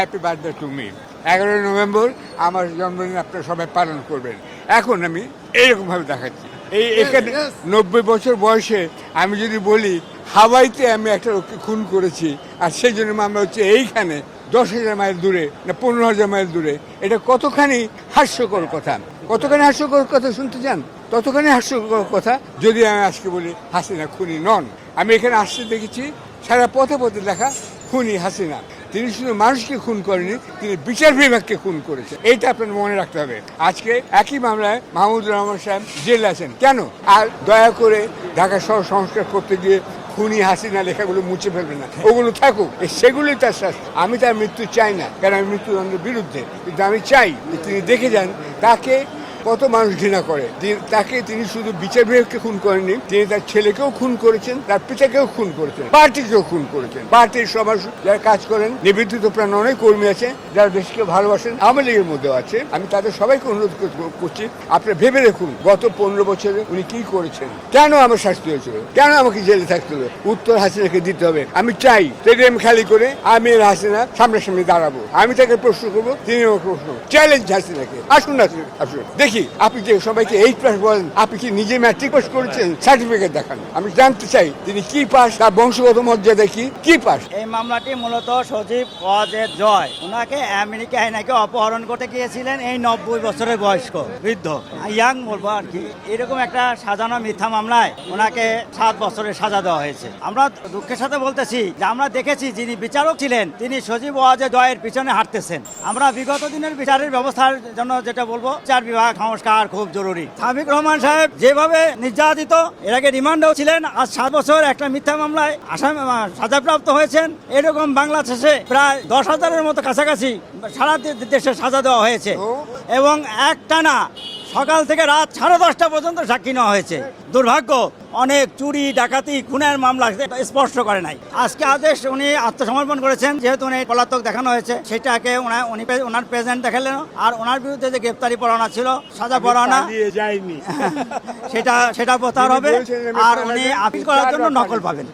Happy birthday to me এগারোই November আমার জন্মদিন আপনারা সবাই পালন করবেন। এখন আমি এইরকমভাবে দেখাচ্ছি। এই এখানে নব্বই বছর বয়সে আমি যদি বলি হাওয়াইতে আমি একটা লোককে খুন করেছি আর সেই জন্য মামলা হচ্ছে এইখানে দশ হাজার মাইল দূরে না পনেরো হাজার মাইল দূরে। এটা কতখানি হাস্যকর কথা? কতখানি হাস্যকর কথা শুনতে চান? ততখানি হাস্যকর কথা যদি আমি আজকে বলি হাসিনা খুনি নন। আমি এখানে আসতে দেখেছি সারা পথে পথে দেখা খুনি হাসিনা। তিনি শুধু মানুষকে খুন করেনি তিনি বিচার বিভাগকে খুন করেছেন। এইটা আপনার মনে রাখতে হবে। আজকে একই মামলায় মাহমুদুর রহমান সাহেব জেলে আছেন। কেন? আর দয়া করে ঢাকা শহর সংস্কার করতে গিয়ে খুনি হাসিনা লেখাগুলো মুছে ফেলবে না। ওগুলো থাকুক। সেগুলোই তার শাস্তি। আমি তার মৃত্যু চাই না। কারণ আমি মৃত্যুদণ্ডের বিরুদ্ধে। কিন্তু আমি চাই তিনি দেখে যান, তাকে কত মানুষ ঘৃণা করে। তাকে তিনি শুধু বিচার বিভাগকে খুন করেননি, তিনি তার ছেলেকেও খুন করেছেন, তার পিতাকেও খুন করেছেন, পার্টিকেও খুন করেছেন। পার্টির সবার যারা কাজ করেন নিবেদিত প্রাণ অনেক কর্মী আছে, যারা দেশকে ভালোবাসেন, আওয়ামী লীগের মধ্যেও আছে। আমি তাদের সবাইকে অনুরোধ করছি আপনি ভেবে দেখুন, গত পনেরো বছরে উনি কি করেছেন। কেন আমার শাস্তি হয়েছিল? কেন আমাকে জেলে থাকতে হবে? উত্তর হাসিনাকে দিতে হবে। আমি চাই, স্টেডিয়াম খালি করে আমি হাসিনা সামনাসামনি দাঁড়াবো। আমি তাকে প্রশ্ন করব তিনি প্রশ্ন চ্যালেঞ্জ হাসিনাকে। আসুন না আসুন। দেখি আপনি যে সবাইকে এইট পাস বলেন? আপনি কি নিজে ম্যাট্রিক পাস করেছেন? সার্টিফিকেট দেখান। আমি জানতে চাই, তিনি কি পাস তার বংশগত মর্যাদা কি? কি পাস এই মামলাটি মূলত সজীব ওয়াজেদ জয়। ওনাকে আমেরিকায় নাকি অপহরণ করতে গিয়েছিলেন এই নব্বই বছরের বয়স্ক বৃদ্ধ। ইয়াং বলব আর কি, এরকম একটা সাজানো মিথ্যা মামলায় ওনাকে সাত বছরের সাজা দেওয়া হয়েছে। আমরা দুঃখের সাথে বলতেছি যে আমরা দেখেছি যিনি বিচারক ছিলেন, তিনি সজীব ওয়াজে জয়ের পিছনে হাঁটতেছেন। আমরা বিগত দিনের বিচারের ব্যবস্থার জন্য যেটা বলব চার বিভাগ সংস্কার খুব জরুরি। সাবিক রহমান সাহেব যেভাবে নির্যাতিত এর আগে রিমান্ডও ছিলেন আজ সাত বছর একটা মিথ্যা মামলায় আসাম সাজাপ্রাপ্ত হয়েছেন। এরকম বাংলা শেষে প্রায় দশ হাজারের মতো কাছাকাছি সারা দেশে সাজা দেওয়া হয়েছে। এবং একটানা সকাল থেকে রাত সাড়ে দশটা পর্যন্ত সাক্ষী নেওয়া হয়েছে। দুর্ভাগ্য অনেক চুরি ডাকাতি খুনের মামলা স্পষ্ট করে নাই। আজকে আদেশ উনি আত্মসমর্পণ করেছেন যেহেতু উনি পলাতক দেখানো হয়েছে সেটাকে উনি ওনার প্রেজেন্ট দেখালেন। আর ওনার বিরুদ্ধে যে গ্রেপ্তারি পরোয়ানা ছিল সাজা পরোয়ানা সেটা সেটা প্রত্যাহার হবে। আর উনি আপিল করার জন্য নকল পাবেন।